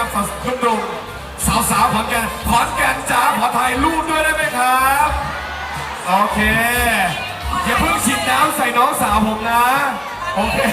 สาวๆหนุ่มๆสาวๆขอนแก่นขอนแก่นจ๋าขอถ่ายรูปด้วยได้ไหมครับโอเคอย่าเพิ่งฉีดน้ำใส่น้องสาวผมนะโอเค